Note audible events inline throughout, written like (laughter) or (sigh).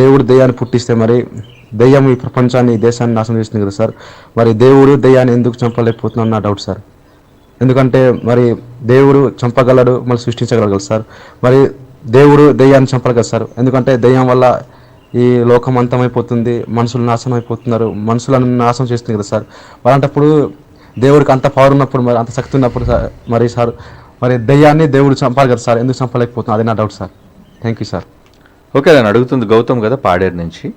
దేవుడు దయ్యాన్ని పుట్టిస్తే మరి దయ్యం ఈ ప్రపంచాన్ని ఈ దేశాన్ని నాశనం చేస్తుంది కదా సార్? మరి దేవుడు దయ్యాన్ని ఎందుకు చంపలేకపోతున్నాను నా డౌట్ సార్. ఎందుకంటే మరి దేవుడు చంపగలడు మళ్ళీ సృష్టించగలగలడు సార్. మరి దేవుడు దయ్యాన్ని చంపరు కదా సార్. ఎందుకంటే దయ్యం వల్ల ఈ లోకం అంతమైపోతుంది మనుషులు నాశనం అయిపోతున్నారు మనుషులను నాశనం చేస్తుంది కదా సార్. అలాంటప్పుడు దేవుడికి అంత పవర్ ఉన్నప్పుడు మరి అంత శక్తి ఉన్నప్పుడు సార్ మరి సార్ మరి దయ్యాన్ని దేవుడు చంపాలి కదా సార్. ఎందుకు చంపలేకపోతున్నారు అది నా doubt sir. Thank you sir okay నేను అడుగుతుంది గౌతమ్ కదా పాడేరు నుంచి.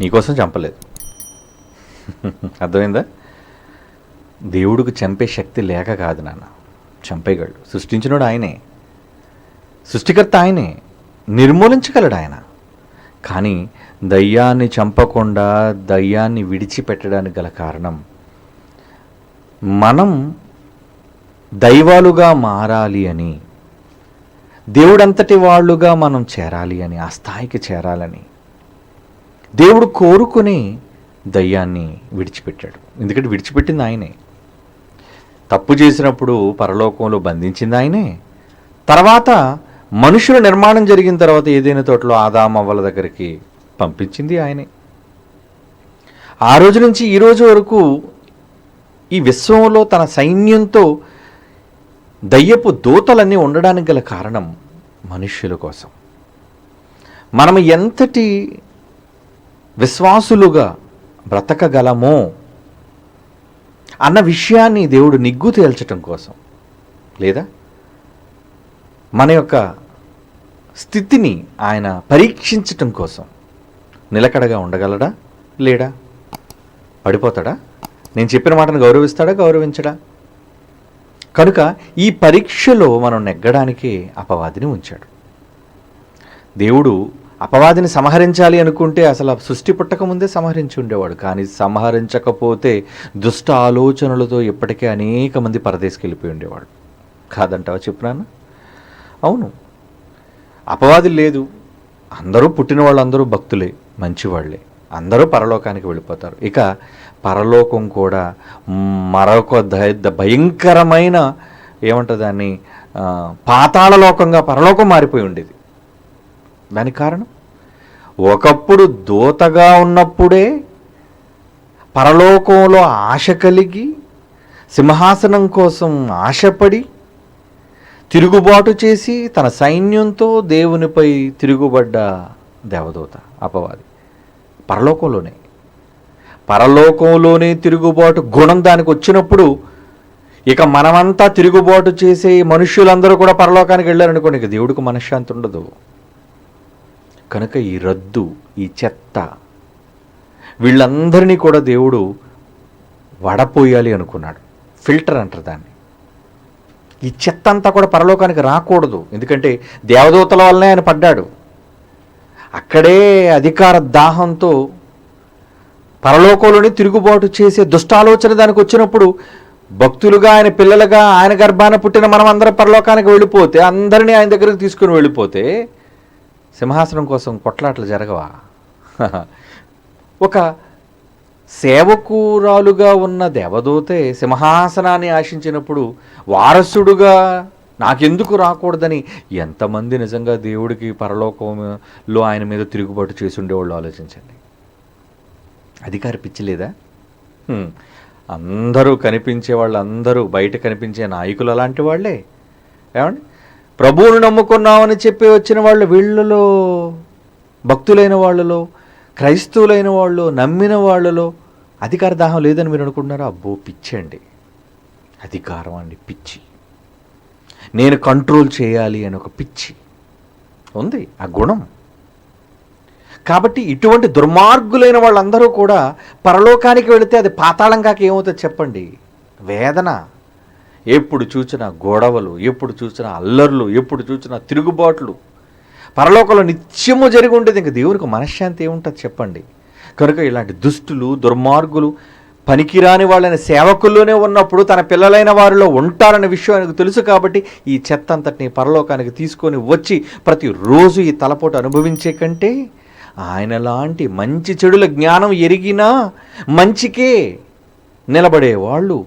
నీకోసం చంపలేదు. (laughs) అర్థమైందా? దేవుడికి చంపే శక్తి లేక కాదు నాన్న. చంపేయగలడు సృష్టించినోడు ఆయనే. సృష్టికర్త ఆయనే. నిర్మూలించగలడు ఆయన. కానీ దయ్యాన్ని చంపకుండా దయ్యాన్ని విడిచిపెట్టడానికి గల కారణం మనం దైవాలుగా మారాలి అని దేవుడంతటి వాళ్ళుగా మనం చేరాలి అని ఆ స్థాయికి చేరాలని దేవుడు కోరుకుని దయ్యాన్ని విడిచిపెట్టాడు. ఎందుకంటే విడిచిపెట్టింది ఆయనే. తప్పు చేసినప్పుడు పరలోకంలో బంధించింది ఆయనే. తర్వాత మనుషుల నిర్మాణం జరిగిన తర్వాత ఏదైనా తోటలో ఆదామవ్వల దగ్గరికి పంపించింది ఆయనే. ఆ రోజు నుంచి ఈ రోజు వరకు ఈ విశ్వంలో తన సైన్యంతో దయ్యపు దూతలన్నీ ఉండడానికి గల కారణం మనుష్యుల కోసం. మనం ఎంతటి విశ్వాసులుగా బ్రతకగలమో అన్న విషయాన్ని దేవుడు నిగ్గు తేల్చటం కోసం లేదా? మన యొక్క స్థితిని ఆయన పరీక్షించటం కోసం నిలకడగా ఉండగలడా? లేడా? పడిపోతాడా? నేను చెప్పిన మాటను గౌరవిస్తాడా గౌరవించడా? కనుక ఈ పరీక్షలో మనం నెగ్గడానికి అపవాదిని ఉంచాడు. దేవుడు అపవాదిని సంహరించాలి అనుకుంటే అసలు సృష్టి పుట్టక ముందే సంహరించి ఉండేవాడు. కానీ సంహరించకపోతే దుష్ట ఆలోచనలతో ఇప్పటికే అనేక మంది పరదేశకి వెళ్ళిపోయి ఉండేవాడు. కాదంటావా చెప్పినాను అవును. అపవాది లేదు. అందరూ పుట్టిన వాళ్ళందరూ భక్తులే మంచివాళ్ళే అందరూ పరలోకానికి వెళ్ళిపోతారు. ఇక పరలోకం కూడా మరొక భయంకరమైన ఏమంటుంది దాన్ని పాతాళలోకంగా పాతాళ లోకంగా పరలోకం మారిపోయి ఉండేది. దానికి కారణం? ఒకప్పుడు దూతగా ఉన్నప్పుడే పరలోకంలో ఆశ కలిగి సింహాసనం కోసం ఆశపడి తిరుగుబాటు చేసి తన సైన్యంతో దేవునిపై తిరుగుబడ్డ దేవదూత అపవాది. పరలోకంలోనే. పరలోకంలోనే తిరుగుబాటు గుణం దానికి వచ్చినప్పుడు ఇక మనమంతా తిరుగుబాటు చేసే మనుష్యులందరూ కూడా పరలోకానికి వెళ్ళారనుకోండి ఇక దేవుడికి మనశ్శాంతి ఉండదు. కనుక ఈ రద్దు ఈ చెత్త వీళ్ళందరినీ కూడా దేవుడు వడపోయాలి అనుకున్నాడు. ఫిల్టర్ అంటారు దాన్ని. ఈ చెత్త అంతా కూడా పరలోకానికి రాకూడదు. ఎందుకంటే దేవదూతల వల్లనే ఆయన పడ్డాడు. అక్కడే అధికార దాహంతో పరలోకంలోని తిరుగుబాటు చేసే దుష్టాలోచన దానికి వచ్చినప్పుడు భక్తులుగా ఆయన పిల్లలుగా ఆయన గర్భాన పుట్టిన మనం అందరం పరలోకానికి వెళ్ళిపోతే అందరినీ ఆయన దగ్గరికి తీసుకుని వెళ్ళిపోతే సింహాసనం కోసం కొట్లాట్లు జరగవా? ఒక సేవకురాలుగా ఉన్న దేవదూతే సింహాసనాన్ని ఆశించినప్పుడు వారసుడుగా నాకెందుకు రాకూడదని ఎంతమంది నిజంగా దేవుడికి పరలోకంలో ఆయన మీద తిరుగుబాటు చేసి ఉండేవాళ్ళు ఆలోచించండి. అధికార పిచ్చిలేదా అందరూ కనిపించే వాళ్ళందరూ బయట కనిపించే నాయకులు అలాంటి వాళ్ళే. ఏమండి? ప్రభువును నమ్ముకున్నామని చెప్పి వచ్చిన వాళ్ళు వీళ్ళలో భక్తులైన వాళ్ళలో క్రైస్తవులైన వాళ్ళు నమ్మిన వాళ్ళలో అధికార దాహం లేదని మీరు అనుకుంటున్నారా? అబ్బో పిచ్చి అండి. అధికారం అండి పిచ్చి. నేను కంట్రోల్ చేయాలి అని ఒక పిచ్చి. ఉంది. ఆ గుణం. కాబట్టి ఇటువంటి దుర్మార్గులైన వాళ్ళందరూ కూడా పరలోకానికి వెళితే అది పాతాళం కాక ఏమవుతుంది చెప్పండి? వేదన. ఎప్పుడు చూసిన గొడవలు ఎప్పుడు చూసిన అల్లర్లు ఎప్పుడు చూసిన తిరుగుబాట్లు. పరలోకంలో నిత్యము జరిగి ఉండేది ఇంక దేవునికి మనశ్శాంతి ఏముంటుంది చెప్పండి? కనుక ఇలాంటి దుష్టులు దుర్మార్గులు పనికిరాని వాళ్ళని సేవకుల్లోనే ఉన్నప్పుడు తన పిల్లలైన వారిలో ఉంటారన్న విషయం ఆయనకు తెలుసు కాబట్టి ఈ చెత్త అంతటిని పరలోకానికి తీసుకొని వచ్చి ప్రతిరోజు ఈ తలపోటు అనుభవించే కంటే ఆయనలాంటి మంచి చెడుల జ్ఞానం ఎరిగినా మంచికే నిలబడేవాళ్ళు.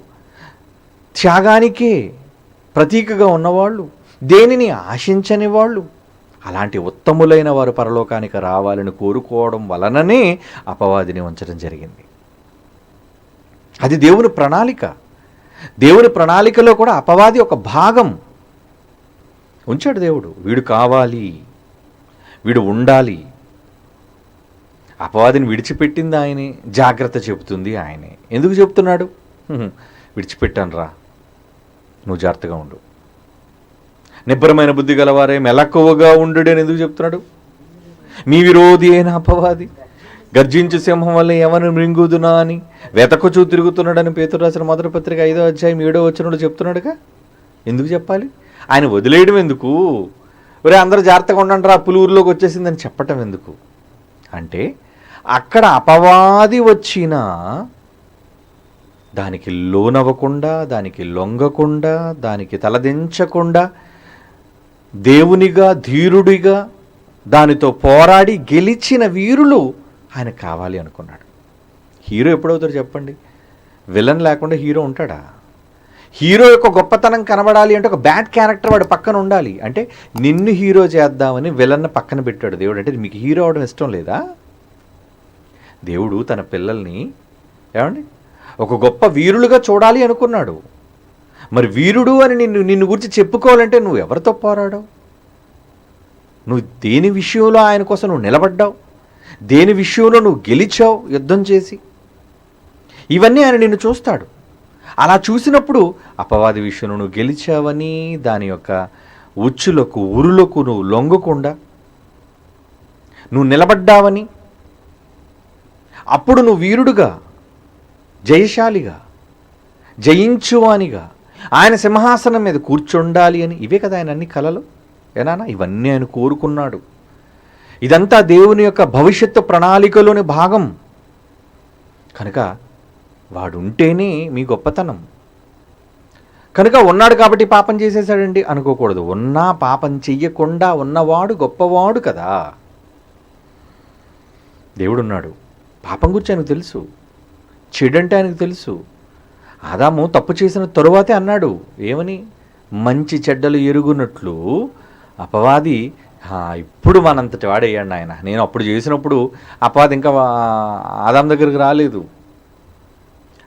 త్యాగానికే ప్రతీకగా ఉన్నవాళ్ళు. దేనిని ఆశించని వాళ్ళు. అలాంటి ఉత్తములైన వారు పరలోకానికి రావాలని కోరుకోవడం వలననే అపవాదిని ఉంచడం జరిగింది. అది దేవుని ప్రణాళిక. దేవుని ప్రణాళికలో కూడా అపవాది ఒక భాగం. ఉంచాడు దేవుడు. వీడు కావాలి. వీడు ఉండాలి. అపవాదిని విడిచిపెట్టింది ఆయనే. జాగ్రత్త చెబుతుంది ఆయనే. ఎందుకు చెప్తున్నాడు విడిచిపెట్టాను రా. నువ్వు జాగ్రత్తగా ఉండు. నిబ్బరమైన బుద్ధి గలవారే మెలకువగా ఉండు అని ఎందుకు చెప్తున్నాడు మీ విరోధి అయిన అపవాది. గర్జించు సింహం వల్ల ఎవరిని మృంగుదునా అని వెతకొచ్చు తిరుగుతున్నాడని పేతురు రాసిన మొదటి పత్రిక ఐదో అధ్యాయం ఏడో వచ్చినప్పుడు చెప్తున్నాడుగా? ఎందుకు చెప్పాలి? ఆయన వదిలేయడం ఎందుకు? ఒరే అందరూ జాగ్రత్తగా ఉండండి రా. పులుగురిలోకి వచ్చేసిందని చెప్పటం ఎందుకు? అంటే అక్కడ అపవాది వచ్చినా దానికి లోనవ్వకుండా దానికి లొంగకుండా దానికి తలదించకుండా దేవునిగా ధీరుడిగా దానితో పోరాడి గెలిచిన వీరులు ఆయన కావాలి అనుకున్నాడు. హీరో ఎప్పుడవుతారు చెప్పండి? విలన్ లేకుండా హీరో ఉంటాడా? హీరో యొక్క గొప్పతనం కనబడాలి అంటే ఒక బ్యాడ్ క్యారెక్టర్ వాడు పక్కన ఉండాలి. అంటే నిన్ను హీరో చేద్దామని విలన్ పక్కన పెట్టాడు దేవుడు. అంటే మీకు హీరో అవడం ఇష్టం లేదా? దేవుడు తన పిల్లల్ని ఏమండి? ఒక గొప్ప వీరులుగా చూడాలి అనుకున్నాడు. మరి వీరుడు అని నిన్ను నిన్ను గురించి చెప్పుకోవాలంటే నువ్వు ఎవరితో పోరాడావు? నువ్వు దేని విషయంలో ఆయన కోసం నువ్వు నిలబడ్డావు? దేని విషయంలో నువ్వు గెలిచావు యుద్ధం చేసి? ఇవన్నీ ఆయన నిన్ను చూస్తాడు. అలా చూసినప్పుడు అపవాది విషయంలో నువ్వు గెలిచావని దాని యొక్క ఉచ్చులకు ఉరులకు నువ్వు లొంగకుండా నువ్వు నిలబడ్డావని అప్పుడు నువ్వు వీరుడుగా జయశాలిగా జయించువానిగా ఆయన సింహాసనం మీద కూర్చుండాలి అని ఇవే కదా ఆయన అన్ని కలలు ఏనానా ఇవన్నీ ఆయన కోరుకున్నాడు. ఇదంతా దేవుని యొక్క భవిష్యత్తు ప్రణాళికలోని భాగం. కనుక వాడు ఉంటేనే మీ గొప్పతనం. కనుక ఉన్నాడు కాబట్టి పాపం చేసేసాడండి అనుకోకూడదు. ఉన్నా పాపం చెయ్యకుండా ఉన్నవాడు గొప్పవాడు కదా. దేవుడున్నాడు. పాపం గురించి ఆయనకు తెలుసు. చెడంటే ఆయనకు తెలుసు. ఆదాము తప్పు చేసిన తరువాతే అన్నాడు ఏమని? మంచి చెడ్డలు ఎరుగునట్లు అపవాది ఇప్పుడు మనంతటి వాడయ్యాడు ఆయన నేను అప్పుడు చేసినప్పుడు అపవాది ఇంకా ఆదాం దగ్గరికి రాలేదు.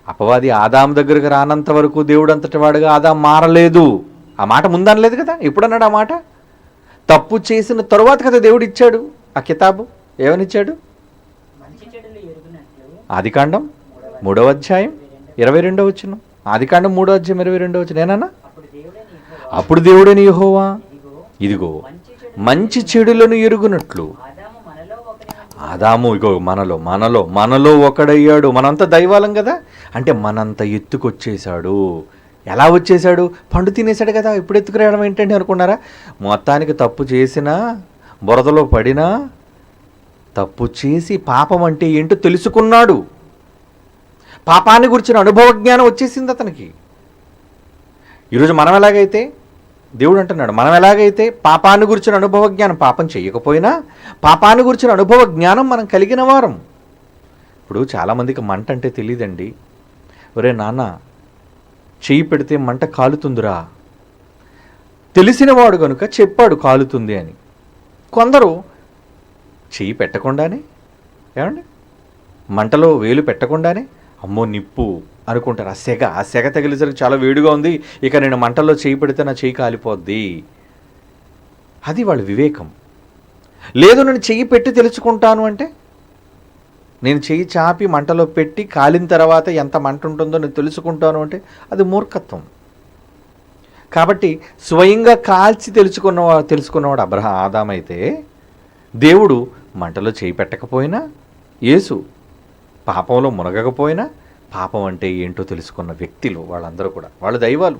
అపవాది ఆదాం దగ్గరకు రానంత వరకు దేవుడు అంతటి వాడుగా ఆదాం మారలేదు. ఆ మాట ముందనలేదు కదా? ఎప్పుడు అన్నాడు ఆ మాట? తప్పు చేసిన తరువాత కదా దేవుడు ఇచ్చాడు. ఆ కితాబు ఏమనిచ్చాడు ఆదికాండం మూడవ అధ్యాయం ఇరవై రెండవ వచ్చిన ఆదికాండం మూడో అధ్యాయం ఇరవై రెండవ వచ్చిన ఏనా అప్పుడు దేవుడని యహోవా ఇదిగో మంచి చెడులను ఎరుగునట్లు. ఆదాము ఆదాము ఇగో మనలో మనలో మనలో ఒకడయ్యాడు. మనంతా దైవాలం కదా? అంటే మనంత ఎత్తుకొచ్చేశాడు. ఎలా వచ్చేసాడు పండు తినేశాడు కదా? ఇప్పుడు ఎత్తుకురావడం ఏంటంటే అనుకున్నారా? మొత్తానికి తప్పు చేసినా బురదలో పడినా తప్పు చేసి పాపం అంటే ఏంటో తెలుసుకున్నాడు. పాపాన్ని గురించిన అనుభవ జ్ఞానం వచ్చేసింది అతనికి. ఈరోజు మనం ఎలాగైతే దేవుడు అంటున్నాడు మనం ఎలాగైతే పాపాన్ని గురించిన అనుభవ జ్ఞానం పాపం చేయకపోయినా పాపాన్ని గురించిన అనుభవ జ్ఞానం మనం కలిగిన వారం. ఇప్పుడు చాలామందికి మంట అంటే తెలియదండి ఒరే నాన్న చెయ్యి పెడితే మంట కాలుతుందిరా. తెలిసినవాడు కనుక చెప్పాడు కాలుతుంది అని. కొందరు చెయ్యి పెట్టకుండానే? ఏమండి? మంటలో వేలు పెట్టకుండానే? అమ్మో నిప్పు అనుకుంటారు. ఆ సెగ ఆ సెగ తగిలేసరికి చాలా వేడిగా ఉంది. ఇక నేను మంటల్లో చేయి పెడితే నా చెయ్యి కాలిపోద్ది. అది వాళ్ళ వివేకం. లేదు నేను చెయ్యి పెట్టి తెలుసుకుంటాను అంటే? నేను చెయ్యి చాపి మంటలో పెట్టి కాలిన తర్వాత ఎంత మంట ఉంటుందో నేను తెలుసుకుంటాను అంటే అది మూర్ఖత్వం. కాబట్టి స్వయంగా కాల్చి తెలుసుకున్న తెలుసుకున్నవాడు అబ్రహ ఆదామైతే దేవుడు మంటలో చేయి పెట్టకపోయినా యేసు పాపంలో మునగకపోయినా పాపం అంటే ఏంటో తెలుసుకున్న వ్యక్తులు వాళ్ళందరూ కూడా వాళ్ళు దైవాలు.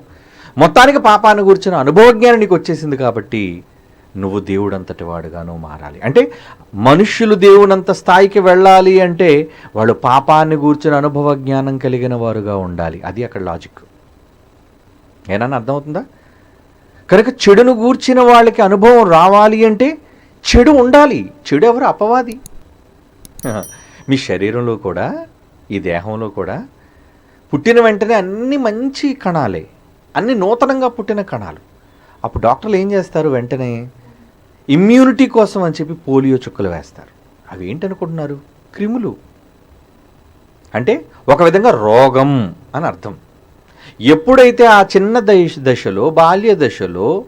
మొత్తానికి పాపాన్ని గురించిన అనుభవజ్ఞానం నీకు వచ్చేసింది కాబట్టి నువ్వు దేవుడంతటి వాడుగా నువ్వు మారాలి. అంటే మనుష్యులు దేవునంత స్థాయికి వెళ్ళాలి అంటే వాళ్ళు పాపాన్ని గూర్చిన అనుభవ జ్ఞానం కలిగిన వారుగా ఉండాలి. అది అక్కడ లాజిక్. ఏనా అర్థమవుతుందా? కనుక చెడును గూర్చిన వాళ్ళకి అనుభవం రావాలి అంటే చెడు ఉండాలి. చెడు ఎవరు? అపవాది. మీ శరీరంలో కూడా ఈ దేహంలో కూడా పుట్టిన వెంటనే అన్ని మంచి కణాలే అన్ని నూతనంగా పుట్టిన కణాలు. అప్పుడు డాక్టర్లు ఏం చేస్తారు వెంటనే? ఇమ్యూనిటీ కోసం అని చెప్పి పోలియో చుక్కలు వేస్తారు. అవి ఏంటనుకుంటున్నారు? క్రిములు. అంటే ఒక విధంగా రోగం అని అర్థం. ఎప్పుడైతే ఆ చిన్న దశ దశలో బాల్య దశలో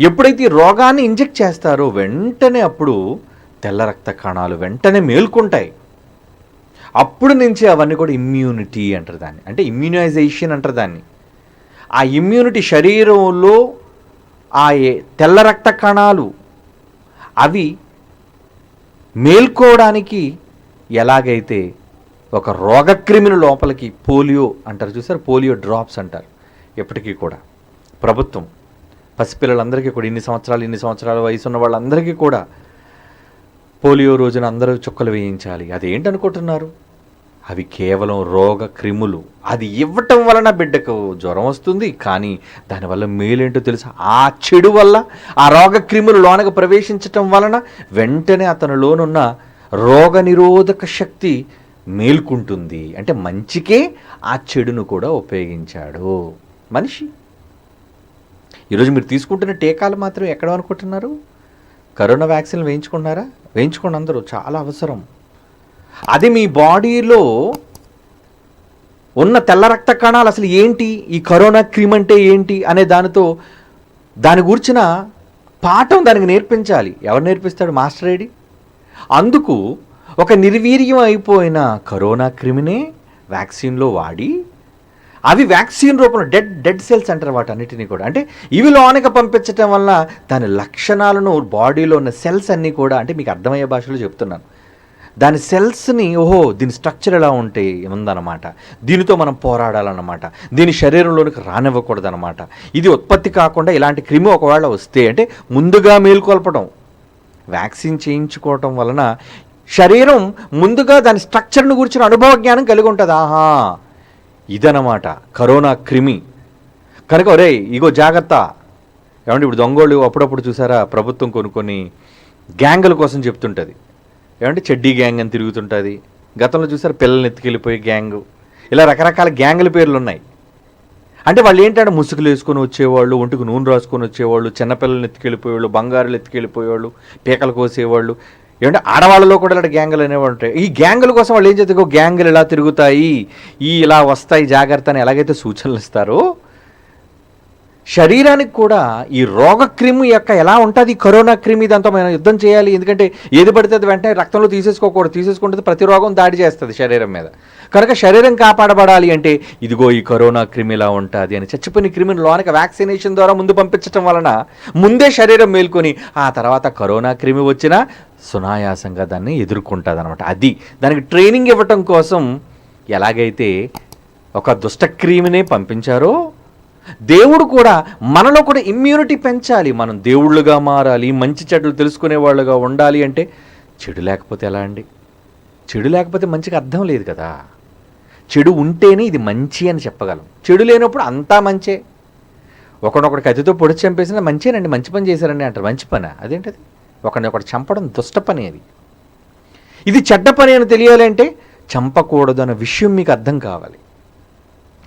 ఎప్పుడైతే రోగాన్ని ఇంజెక్ట్ చేస్తారో వెంటనే అప్పుడు తెల్ల రక్త కణాలు వెంటనే మేల్కొంటాయి. అప్పుడు నుంచి అవన్నీ కూడా ఇమ్యూనిటీ అంటారు దాన్ని. అంటే ఇమ్యూనైజేషన్ అంటారు దాన్ని. ఆ ఇమ్యూనిటీ శరీరంలో ఆ ఏ- తెల్ల రక్త కణాలు అవి మేల్కోవడానికి ఎలాగైతే ఒక రోగక్రిమిని లోపలికి పోలియో అంటారు చూసారు? పోలియో డ్రాప్స్ అంటారు ఎప్పటికీ కూడా. ప్రభుత్వం పసిపిల్లలందరికీ కూడా ఇన్ని సంవత్సరాలు ఇన్ని సంవత్సరాల వయసు ఉన్న వాళ్ళందరికీ కూడా పోలియో రోజున అందరూ చుక్కలు వేయించాలి. అదేంటనుకుంటున్నారు? అవి కేవలం రోగ క్రిములు. అది ఇవ్వటం వలన బిడ్డకు జ్వరం వస్తుంది కానీ దానివల్ల మేలేంటో తెలుసా? ఆ చెడు వల్ల ఆ రోగ క్రిములు లోనకు ప్రవేశించటం వలన వెంటనే అతనిలోనున్న రోగ నిరోధక శక్తి మేల్కుంటుంది. అంటే మంచికే ఆ చెడును కూడా ఉపయోగించాడు. మనిషి ఈరోజు మీరు తీసుకుంటున్న టీకాలు మాత్రం ఎక్కడ అనుకుంటున్నారు? కరోనా వ్యాక్సిన్ వేయించుకున్నారా? వేయించుకోండి అందరూ చాలా అవసరం. అది మీ బాడీలో ఉన్న తెల్ల రక్త కణాలు అసలు ఏంటి? ఈ కరోనా క్రిమ్ అంటే ఏంటి? అనే దానితో దాని గురించిన పాఠం దానికి నేర్పించాలి. ఎవరు నేర్పిస్తాడు? మాస్టర్ ఐడి అందుకు ఒక నిర్వీర్యం అయిపోయిన కరోనా క్రిమినే వ్యాక్సిన్లో వాడి అవి వ్యాక్సిన్ రూపంలో డెడ్ డెడ్ సెల్స్ అంటారు వాటన్నిటిని కూడా. అంటే ఇవి లోనక పంపించటం వల్ల దాని లక్షణాలను బాడీలో ఉన్న సెల్స్ అన్నీ కూడా అంటే మీకు అర్థమయ్యే భాషలో చెప్తున్నాను. దాని సెల్స్ని ఓహో దీని స్ట్రక్చర్ ఎలా ఉంటే ఉందన్నమాట. దీనితో మనం పోరాడాలన్నమాట. దీని శరీరంలోనికి రానివ్వకూడదన్నమాట. ఇది ఉత్పత్తి కాకుండా ఇలాంటి క్రిమి ఒకవేళ వస్తే అంటే ముందుగా మేల్కొల్పడం వ్యాక్సిన్ చేయించుకోవటం వలన శరీరం ముందుగా దాని స్ట్రక్చర్ను గురించిన అనుభవ జ్ఞానం కలిగి ఉంటుంది. ఆహా! ఇదనమాట కరోనా క్రిమి. కనుక ఒరే ఇగో జాగ్రత్త. ఏమంటే ఇప్పుడు దొంగోళ్ళు అప్పుడప్పుడు చూసారా ప్రభుత్వం కొన్ని కొన్ని గ్యాంగుల కోసం చెప్తుంటుంది. ఏమంటే చెడ్డీ గ్యాంగ్ అని తిరుగుతుంటుంది. గతంలో చూసారు పిల్లల్ని ఎత్తుకెళ్ళిపోయే గ్యాంగు. ఇలా రకరకాల గ్యాంగుల పేర్లు ఉన్నాయి. అంటే వాళ్ళు ఏంటంటే ముసుగులు వేసుకొని వచ్చేవాళ్ళు ఒంటికి నూనె రాసుకొని వచ్చేవాళ్ళు చిన్నపిల్లల్ని ఎత్తుకెళ్ళిపోయేవాళ్ళు బంగారులు ఎత్తుకెళ్ళిపోయేవాళ్ళు పీకలు కోసేవాళ్ళు ఏమంటే ఆడవాళ్ళలో కూడా ఇలాంటి గ్యాంగులు అనేవి ఉంటాయి. ఈ గ్యాంగుల కోసం వాళ్ళు ఏం చేస్తారు? గ్యాంగులు ఇలా తిరుగుతాయి ఈ ఇలా వస్తాయి జాగ్రత్త అని ఎలాగైతే సూచనలు ఇస్తారో శరీరానికి కూడా ఈ రోగ క్రిమి యొక్క ఎలా ఉంటుంది? కరోనా క్రిమి దాంతో మనం యుద్ధం చేయాలి. ఎందుకంటే ఏది పడితే అది వెంటనే రక్తంలో తీసేసుకోకూడదు. తీసేసుకుంటే ప్రతి రోగం దాడి చేస్తుంది శరీరం మీద. కనుక శరీరం కాపాడబడాలి అంటే ఇదిగో ఈ కరోనా క్రిమి ఇలా ఉంటుంది అని చచ్చిపోయిన క్రిమిని లోనికి వ్యాక్సినేషన్ ద్వారా ముందు పంపించడం వలన ముందే శరీరం మేల్కొని ఆ తర్వాత కరోనా క్రిమి వచ్చినా సునాయాసంగా దాన్ని ఎదుర్కొంటుంది అనమాట అది దానికి ట్రైనింగ్ ఇవ్వటం కోసం ఎలాగైతే ఒక దుష్టక్రిమిని పంపించారో దేవుడు కూడా మనలో కూడా ఇమ్యూనిటీ పెంచాలి. మనం దేవుళ్ళుగా మారాలి మంచి చెడులు తెలుసుకునే వాళ్ళుగా ఉండాలి అంటే చెడు లేకపోతే ఎలా అండి? చెడు లేకపోతే మంచిగా అర్థం లేదు కదా. చెడు ఉంటేనే ఇది మంచి అని చెప్పగలం. చెడు లేనప్పుడు అంతా మంచే. ఒకడొకటి కత్తితో పొడి చంపేసిన మంచేనండి మంచి పని చేశారండి అంటారు. మంచి పని? అదేంటది? ఒకడిని చంపడం దుష్ట పని అది. ఇది చెడ్డ పని అని తెలియాలంటే చంపకూడదు అన్న విషయం మీకు అర్థం కావాలి.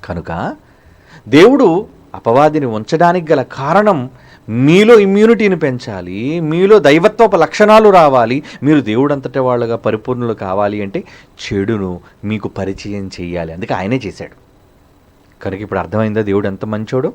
కనుక దేవుడు అపవాదిని ఉంచడానికి గల కారణం మీలో ఇమ్యూనిటీని పెంచాలి మీలో దైవత్వపు లక్షణాలు రావాలి మీరు దేవుడంతటి వాళ్ళుగా పరిపూర్ణులు కావాలి అంటే చెడును మీకు పరిచయం చేయాలి అందుకే ఆయనే చేశాడు. కనుక ఇప్పుడు అర్థమైందా దేవుడు ఎంత మంచోడు?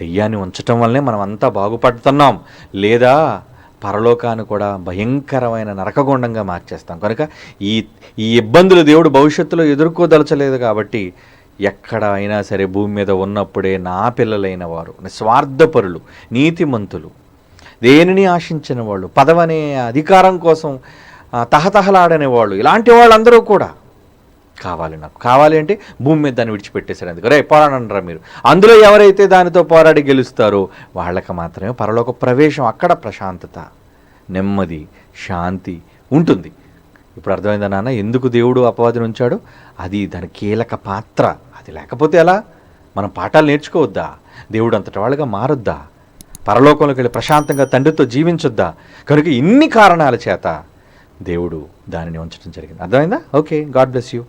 దెయ్యాన్ని ఉంచటం వల్లనే మనం అంతా బాగుపడుతున్నాం. లేదా పరలోకాన్ని కూడా భయంకరమైన నరకగుండంగా మార్చేస్తాం. కనుక ఈ ఈ ఇబ్బందులు దేవుడు భవిష్యత్తులో ఎదుర్కోదలచలేదు కాబట్టి ఎక్కడ అయినా సరే భూమి మీద ఉన్నప్పుడే నా పిల్లలైన వారు నిస్వార్థపరులు నీతిమంతులు దేనిని ఆశించిన వాళ్ళు పదవనే అధికారం కోసం తహతహలాడనే వాళ్ళు ఇలాంటి వాళ్ళందరూ కూడా కావాలి నాకు. కావాలి అంటే భూమి మీద దాన్ని విడిచిపెట్టేశారు అందుకు. రే పోరాడనరా మీరు. అందులో ఎవరైతే దానితో పోరాడి గెలుస్తారో వాళ్ళకి మాత్రమే పరలోక ప్రవేశం అక్కడ ప్రశాంతత నెమ్మది శాంతి ఉంటుంది. ఇప్పుడు అర్థమైందా నాన్న? ఎందుకు దేవుడు అపవాదిని ఉంచాడు? అది దాని కీలక పాత్ర. అది లేకపోతే ఎలా? మనం పాఠాలు నేర్చుకోవద్దా? దేవుడు అంతటి వాళ్ళగా మారొద్దా? పరలోకంలోకి వెళ్ళి ప్రశాంతంగా తండ్రితో జీవించొద్దా? కనుక ఇన్ని కారణాల చేత దేవుడు దానిని ఉంచడం జరిగింది. అర్థమైందా? Okay God bless you.